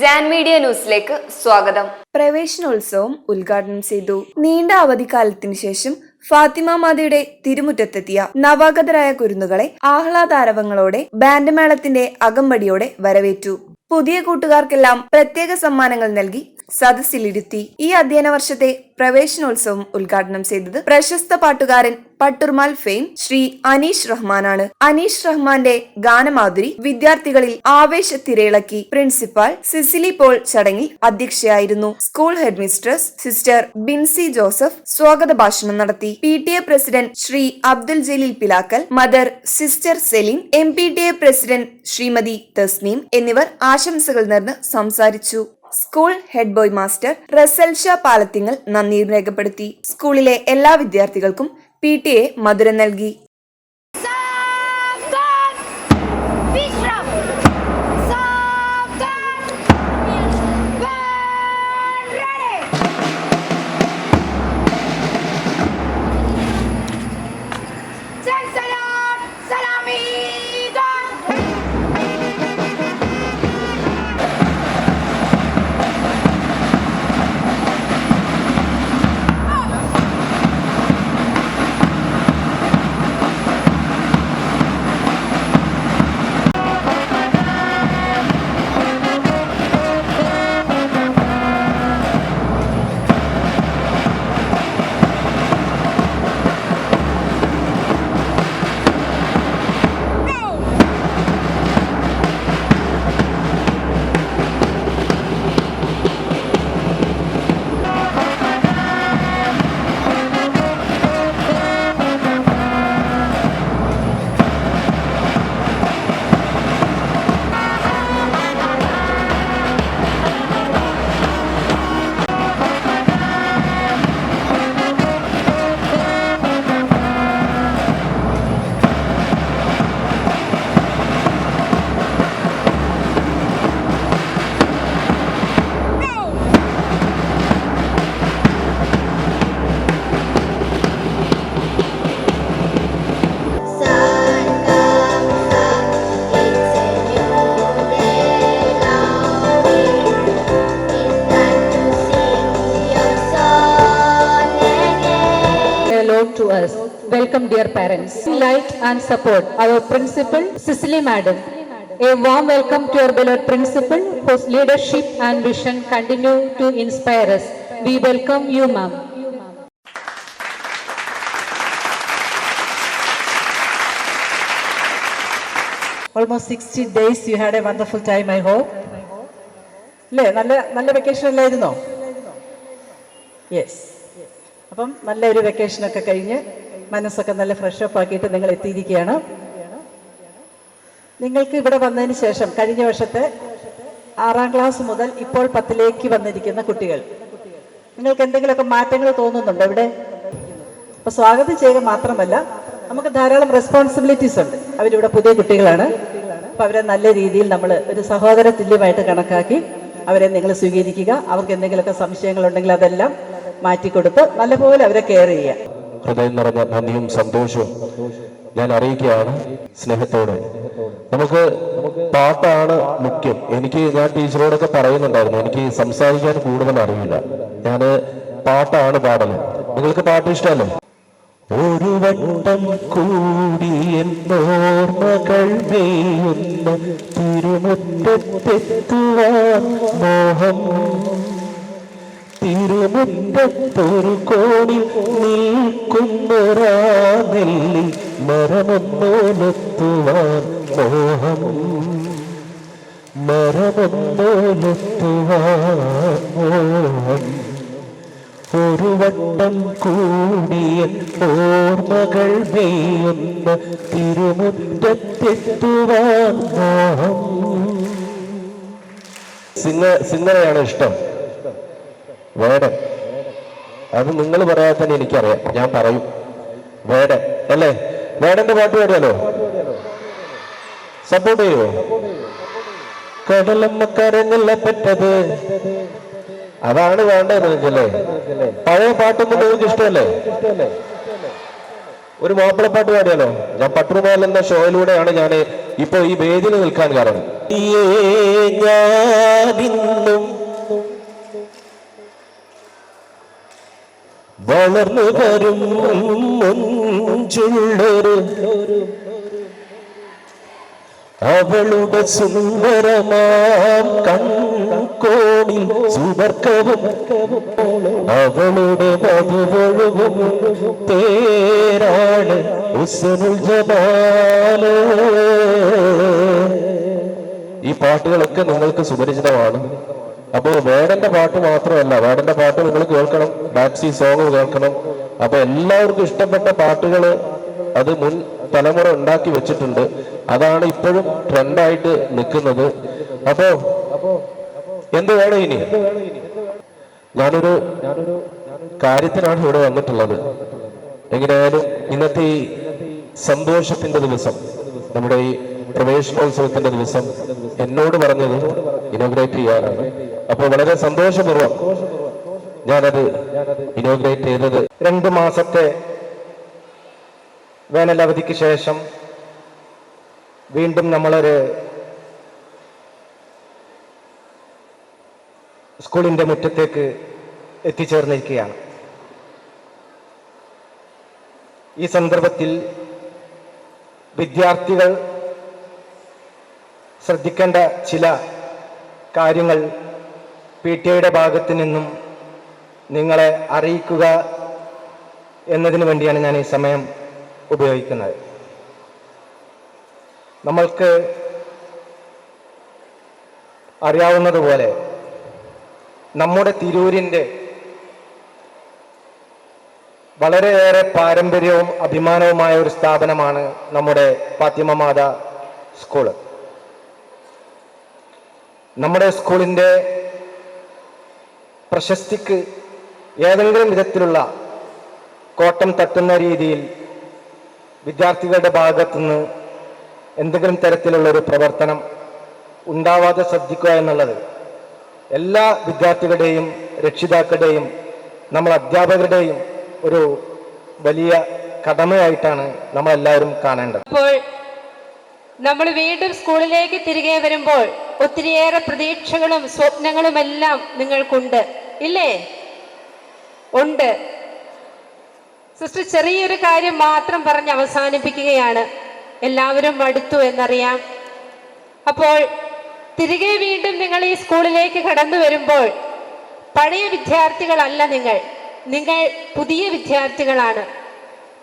Jan media ന്യൂസിലേക്ക് സ്വാഗതം. പ്രവേശനോത്സവം ഉദ്ഘാടനം ചെയ്തു. നീണ്ട അവധിക്കാലത്തിന് ശേഷം ഫാത്തിമ മാതയുടെ തിരുമുറ്റത്തെത്തിയ നവാഗതരായ കുരുന്നുകളെ ആഹ്ലാദാരവങ്ങളോടെ ബാൻഡ് മേളത്തിന്റെ അകമ്പടിയോടെ വരവേറ്റു. പുതിയ കൂട്ടുകാർക്കെല്ലാം പ്രത്യേക സമ്മാനങ്ങൾ നൽകി സദസ്സിലിരുത്തി ഈ അധ്യയന വർഷത്തെ പ്രവേശനോത്സവം ഉദ്ഘാടനം ചെയ്തത് പ്രശസ്ത പാട്ടുകാരൻ പട്ടുർമാൽ ഫെയിം ശ്രീ അനീഷ് റഹ്മാനാണ്. അനീഷ് റഹ്മാന്റെ ഗാനമാധുരി വിദ്യാർത്ഥികളിൽ ആവേശത്തിരയിളക്കി പ്രിൻസിപ്പാൾ സിസിലി പോൾ ചടങ്ങിൽ അധ്യക്ഷയായിരുന്നു. School headmistress sister Binsy Joseph സ്വാഗത ഭാഷണം നടത്തി. P T A president Shri Abdul Jaleel Pilakkal mother sister Celine M P T A president Shrimati Tasneem എന്നിവർ ആശംസകൾ നേർന്ന് സംസാരിച്ചു. School head boy master റസൽഷ Shah Palathingal നന്ദി രേഖപ്പെടുത്തി. സ്കൂളിലെ എല്ലാ വിദ്യാർത്ഥികൾക്കും പി ടി എ മധുരം നൽകി. again. hello to us. Welcome, dear parents. Light and support our principal, Cicely Madam. A warm welcome to our beloved principal, whose leadership and vision continue to inspire us. We welcome you, ma'am. Almost sixty days you had a wonderful time I hope അല്ലേ നല്ല നല്ല vacation അല്ലായിരുന്നോ yes അപ്പം നല്ലൊരു വെക്കേഷനൊക്കെ കഴിഞ്ഞ് മനസ്സൊക്കെ നല്ല fresh up ആക്കിയിട്ട് നിങ്ങൾ എത്തിയിരിക്കുകയാണ്. നിങ്ങൾക്ക് ഇവിടെ വന്നതിന് ശേഷം കഴിഞ്ഞ വർഷത്തെ ആറാം ക്ലാസ് മുതൽ ഇപ്പോൾ പത്തിലേക്ക് വന്നിരിക്കുന്ന കുട്ടികൾ. നിങ്ങൾക്ക് എന്തെങ്കിലുമൊക്കെ മാറ്റങ്ങൾ തോന്നുന്നുണ്ടോ ഇവിടെ? അപ്പോൾ സ്വാഗതം ചെയ്യുക മാത്രമല്ല നമുക്ക് ധാരാളം റെസ്പോൺസിബിലിറ്റീസ് ഉണ്ട്. അവരിവിടെ പുതിയ കുട്ടികളാണ്. അപ്പോൾ അവരെ നല്ല രീതിയിൽ നമ്മൾ ഒരു സഹോദര തുല്യമായിട്ട് കണക്കാക്കി അവരെ നിങ്ങൾ സ്വീകരിക്കുക. അവർക്ക് എന്തെങ്കിലുമൊക്കെ സംശയങ്ങളുണ്ടെങ്കിൽ അതെല്ലാം മാറ്റിക്കൊടുത്ത് നല്ലപോലെ അവരെ കെയർ ചെയ്യുക. ഹൃദയം നിറഞ്ഞ നന്ദിയും സന്തോഷവും ഞാൻ അറിയിക്കുകയാണ് സ്നേഹത്തോടെ. നമുക്ക് പാട്ടാണ് മുഖ്യം. എനിക്ക് ഞാൻ ടീച്ചറോടൊക്കെ പറയുന്നുണ്ടായിരുന്നു എനിക്ക് സംസാരിക്കാൻ കൂടുതൽ അറിയില്ല. ഞാൻ പാട്ടാണ് പാടൽ നിങ്ങൾക്ക് പാട്ട് ഇഷ്ടമല്ലേ? ഒരു വട്ടം കൂടി എന്നോർമ്മകൾ തിരുമുറ്റത്തെത്തുവാൻ മോഹം തിരുമുറ്റത്തൊരു കോണിൽ നിൽക്കുന്നൊരാ നെല്ലി മരമൊന്നോലെത്തുവാൻ മോഹം. മരമൊന്നോലെത്തുവാൻ മോഹം. ഒരു വട്ടം കൂടിയ ഓർമ്മകൾ വെയ്യുന്ന തിരുമുറ്റത്തെത്തുവാൻ മോഹം. സിംഗ സിംഗറയാണ് ഇഷ്ടം. വേടൻ. അത് നിങ്ങൾ പറയാതെ തന്നെ എനിക്കറിയാം. ഞാൻ പറയും. വേടൻ അല്ലേ? വേടന്റെ പാട്ട് പാടിയാലോ? സപ്പോർട്ട് ചെയ്യുമോ കടലമ്മ കരഞ്ഞല്ല പെറ്റത്. അതാണ് വേണ്ടത് നിങ്ങൾക്കല്ലേ? പഴയ പാട്ടൊന്നും നിങ്ങൾക്ക് ഇഷ്ടമല്ലേ? ഒരു മാപ്പിള പാട്ട് പാടിയാലോ? ഞാൻ പട്ടുമാൽ എന്ന ഷോയിലൂടെയാണ് ഞാൻ ഇപ്പോൾ ഈ വേദിയിൽ നിൽക്കാൻ കാരണം. ഞാനിന്നും വളർന്നു വരും മഞ്ചുള്ളൊരു അവളുടെ സുന്ദരമാം കൺകോണിൽ സുവർക്കവും അവളുടെ മധുവഴുവും തേരാണ് ഹുസ്നുൽ ഈ പാട്ടുകളൊക്കെ നിങ്ങൾക്ക് സുപരിചിതമാണ്. അപ്പോൾ വേടന്റെ പാട്ട് മാത്രമല്ല വേടന്റെ പാട്ട് നിങ്ങൾ കേൾക്കണം ഡാക്സി സോങ് കേൾക്കണം. അപ്പൊ എല്ലാവർക്കും ഇഷ്ടപ്പെട്ട പാട്ടുകൾ അത് മുൻ തലമുറ ഉണ്ടാക്കി വെച്ചിട്ടുണ്ട്. അതാണ് ഇപ്പോഴും ട്രെൻഡായിട്ട് നിൽക്കുന്നത്. അപ്പോ എന്ത് വേണം ഇനി? ഞാനൊരു കാര്യത്തിനാണ് ഇവിടെ വന്നിട്ടുള്ളത്. എങ്ങനെയായാലും ഇന്നത്തെ ഈ സന്തോഷത്തിന്റെ ദിവസം നമ്മുടെ ഈ പ്രവേശനോത്സവത്തിന്റെ ദിവസം എന്നോട് പറഞ്ഞത് ഇനോഗ്രേറ്റ് ചെയ്യാനാണ്. അപ്പോൾ വളരെ സന്തോഷപൂർവം ഞാനത് ഇനോഗ്രേറ്റ് ചെയ്തത്. രണ്ട് മാസത്തെ വേനലവധിക്ക് ശേഷം വീണ്ടും നമ്മളൊരു സ്കൂളിന്റെ മുറ്റത്തേക്ക് എത്തിച്ചേർന്നിരിക്കുകയാണ്. ഈ സന്ദർഭത്തിൽ വിദ്യാർത്ഥികൾ ശ്രദ്ധിക്കേണ്ട ചില കാര്യങ്ങൾ പി ടി ഐയുടെ ഭാഗത്തു നിന്നും നിങ്ങളെ അറിയിക്കുക എന്നതിന് വേണ്ടിയാണ് ഞാൻ ഈ സമയം ഉപയോഗിക്കുന്നത്. നമ്മൾക്ക് അറിയാവുന്നതുപോലെ നമ്മുടെ തിരൂരിന്റെ വളരെയേറെ പാരമ്പര്യവും അഭിമാനവുമായ ഒരു സ്ഥാപനമാണ് നമ്മുടെ ഫാത്തിമ മാത സ്കൂൾ. നമ്മുടെ സ്കൂളിന്റെ പ്രശസ്തിക്ക് ഏതെങ്കിലും വിധത്തിലുള്ള കോട്ടം തട്ടുന്ന രീതിയിൽ വിദ്യാർത്ഥികളുടെ ഭാഗത്തുനിന്ന് എന്തെങ്കിലും തരത്തിലുള്ള ഒരു പ്രവർത്തനം ഉണ്ടാവാതെ ശ്രദ്ധിക്കുക എന്നുള്ളത് എല്ലാ വിദ്യാർത്ഥികളുടെയും രക്ഷിതാക്കളുടെയും നമ്മൾ അധ്യാപകരുടെയും ഒരു വലിയ കടമയായിട്ടാണ് നമ്മളെല്ലാവരും കാണേണ്ടത്. അപ്പോൾ നമ്മൾ വീണ്ടും സ്കൂളിലേക്ക് തിരികെ വരുമ്പോൾ ഒത്തിരിയേറെ പ്രതീക്ഷകളും സ്വപ്നങ്ങളുമെല്ലാം നിങ്ങൾക്കുണ്ട്. ഇല്ലേ? ഉണ്ട്. സിസ്റ്റർ ചെറിയൊരു കാര്യം മാത്രം പറഞ്ഞ് അവസാനിപ്പിക്കുകയാണ്. എല്ലാവരും മടുത്തു എന്നറിയാം. അപ്പോൾ തിരികെ വീണ്ടും നിങ്ങൾ ഈ സ്കൂളിലേക്ക് കടന്നു വരുമ്പോൾ പഴയ വിദ്യാർത്ഥികളല്ല നിങ്ങൾ. നിങ്ങൾ പുതിയ വിദ്യാർത്ഥികളാണ്.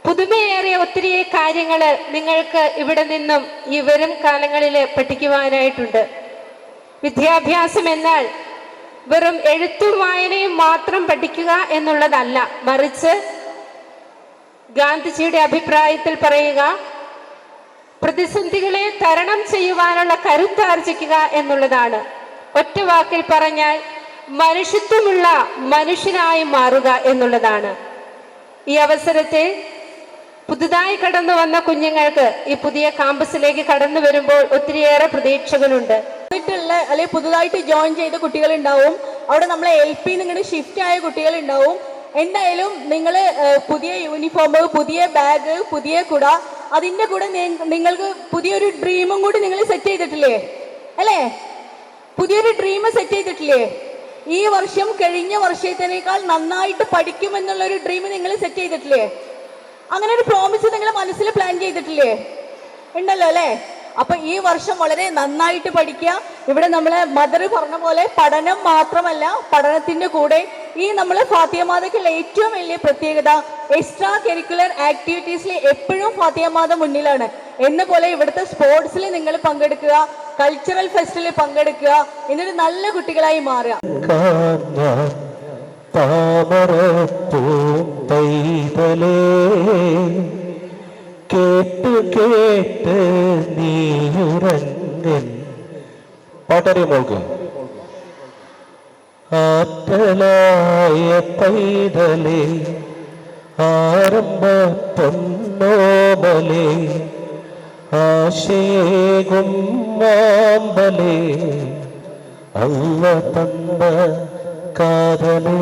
പുതുമയേറിയ ഒത്തിരി കാര്യങ്ങൾ നിങ്ങൾക്ക് ഇവിടെ നിന്നും ഈ വരും കാലങ്ങളിൽ പഠിക്കുവാനായിട്ടുണ്ട്. വിദ്യാഭ്യാസം എന്നാൽ വെറും എഴുത്തും വായനയും മാത്രം പഠിക്കുക എന്നുള്ളതല്ല. മറിച്ച് ഗാന്ധിജിയുടെ അഭിപ്രായത്തിൽ പറയുക പ്രതിസന്ധികളെ തരണം ചെയ്യുവാനുള്ള കരുത്താർജിക്കുക എന്നുള്ളതാണ്. ഒറ്റ വാക്കിൽ പറഞ്ഞാൽ മനുഷ്യത്വമുള്ള മനുഷ്യനായി മാറുക എന്നുള്ളതാണ്. ഈ അവസരത്തെ പുതുതായി കടന്നു വന്ന കുഞ്ഞുങ്ങൾക്ക് ഈ പുതിയ കാമ്പസിലേക്ക് കടന്നു വരുമ്പോൾ ഒത്തിരിയേറെ പ്രതീക്ഷകളുണ്ട്. ായിട്ടുള്ള അല്ലെങ്കിൽ പുതുതായിട്ട് ജോയിൻ ചെയ്ത കുട്ടികൾ ഉണ്ടാവും അവിടെ നമ്മൾ എൽ പി നിങ്ങളുടെ ഷിഫ്റ്റ് ആയ കുട്ടികൾ ഉണ്ടാവും എന്തായാലും നിങ്ങൾ പുതിയ യൂണിഫോം പുതിയ ബാഗ് പുതിയ കുട അതിന്റെ കൂടെ നിങ്ങൾക്ക് പുതിയൊരു ഡ്രീമും കൂടി നിങ്ങൾ സെറ്റ് ചെയ്തിട്ടില്ലേ? അല്ലേ? പുതിയൊരു ഡ്രീം സെറ്റ് ചെയ്തിട്ടില്ലേ? ഈ വർഷം കഴിഞ്ഞ വർഷത്തിനേക്കാൾ നന്നായിട്ട് പഠിക്കുമെന്നുള്ള ഒരു ഡ്രീം നിങ്ങൾ സെറ്റ് ചെയ്തിട്ടില്ലേ? അങ്ങനെ ഒരു പ്രോമിസ് നിങ്ങൾ മനസ്സിൽ പ്ലാൻ ചെയ്തിട്ടില്ലേ? ഉണ്ടല്ലോ അല്ലേ? അപ്പൊ ഈ വർഷം വളരെ നന്നായിട്ട് പഠിക്കുക. ഇവിടെ നമ്മളെ മദർ പറഞ്ഞ പോലെ പഠനം മാത്രമല്ല പഠനത്തിന്റെ കൂടെ ഈ നമ്മൾ ഫാത്തിയമാതയ്ക്കുള്ള ഏറ്റവും വലിയ പ്രത്യേകത എക്സ്ട്രാ കരിക്കുലർ ആക്ടിവിറ്റീസിൽ എപ്പോഴും ഫാത്തിയമാത മുന്നിലാണ്. എന്ന പോലെ ഇവിടുത്തെ സ്പോർട്സിൽ നിങ്ങൾ പങ്കെടുക്കുക കൾച്ചറൽ ഫെസ്റ്റിൽ പങ്കെടുക്കുക എന്നിട്ട് നല്ല കുട്ടികളായി മാറുക. താമര പൈതലേ കേട്ടു കേട്ട് നീയുറങ്ങൻ പാട്ടറിയ മോൾക്ക്. ആറ്റലായ പൈതലേ ആരംഭ പൊന്നോമലേ ആശേകും മാമ്പലേ അല്ല തന്ന കാതലേ.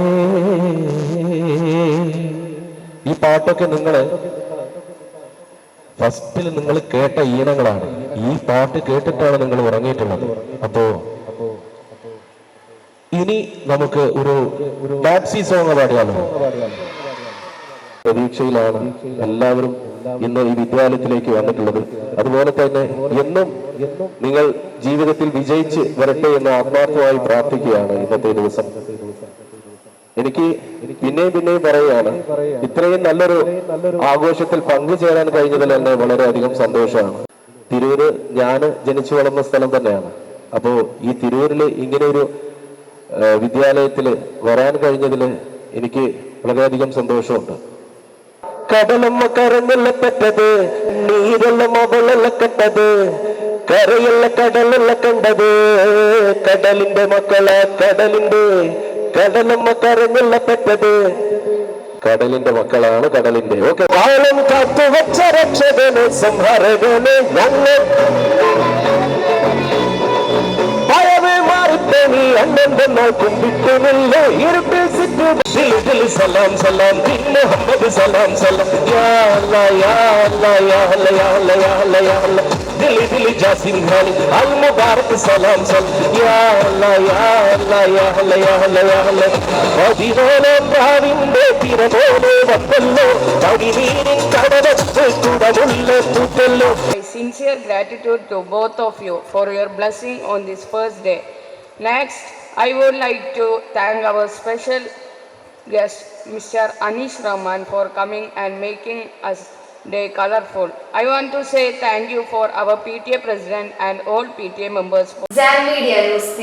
ഈ പാട്ടൊക്കെ നിങ്ങൾ ഫസ്റ്റിൽ നിങ്ങൾ കേട്ട ഈണങ്ങളാണ്. ഈ പാട്ട് കേട്ടിട്ടാണ് നിങ്ങൾ ഉറങ്ങിയിട്ടുള്ളത്. അപ്പോ ഇനി നമുക്ക് ഒരു ടാക്സി സോങ് പാടിയാലോ പ്രതീക്ഷയിലാണ് എല്ലാവരും ഇന്ന് ഈ വിദ്യാലയത്തിലേക്ക് വന്നിട്ടുള്ളത്. അതുപോലെ തന്നെ എന്നും നിങ്ങൾ ജീവിതത്തിൽ വിജയിച്ച് വരട്ടെ എന്ന് ആത്മാർത്ഥമായി പ്രാർത്ഥിക്കുകയാണ് ഇന്നത്തെ ദിവസം. എനിക്ക് പിന്നെയും പിന്നെയും പറയുകയാണ് ഇത്രയും നല്ലൊരു ആഘോഷത്തിൽ പങ്കുചേരാൻ കഴിഞ്ഞതിൽ എന്നെ വളരെയധികം സന്തോഷമാണ്. തിരൂര് ഞാൻ ജനിച്ചു വളർന്ന സ്ഥലം തന്നെയാണ്. അപ്പോൾ ഈ തിരൂരിൽ ഇങ്ങനെ ഒരു വിദ്യാലയത്തിൽ വരാൻ കഴിഞ്ഞതിൽ എനിക്ക് വളരെയധികം സന്തോഷമുണ്ട്. കടലമ്മ കരഞ്ഞല്ല നീരെല്ലാം അവളല്ല കരയല്ല കടലല്ല കണ്ടത് കടലിന്റെ മക്കളെ കടലിന്റെ കടലമ്മ കരഞ്ഞല്ല കടലിന്റെ മക്കളാണ് കടലിന്റെ. ഓക്കെ. കാലം കാത്തു വെച്ച രക്ഷകന് സംഹാരകന് ഞങ്ങൾ മാറിത്തേനി അണ്ണന്റെ നോക്കും വിട്ടുമില്ല ഇരുട്ടിൽ സിറ്റു ദിൽ ദിൽ സലാം സലാം ദിൽ മുഹമ്മദ് സലാം സലാം യാ അല്ലാ യാ അല്ലാ യാ അല്ലാ യാ അല്ലാ യാ അല്ലാ യാ അല്ലാ ദിൽ ദിൽ ജാസിം ഖാനി അൽ മുബാറക് സലാം സലാം യാ അല്ലാ യാ അല്ലാ യാ അല്ലാ യാ അല്ലാ യാ അല്ലാ പതിനാലാം പ്രാവിന്റെ തിര പോലെ വന്നല്ലോ പടിനീരിൻ കടവത്ത് കുടമുള്ള പൂത്തല്ലോ My sincere gratitude to both of you for your blessing on this first day. Next, I would like to thank our special guest, Mr. Anish Raman, for coming and making us day colorful. I want to say thank you for our PTA president and all PTA members. For- Jam Media News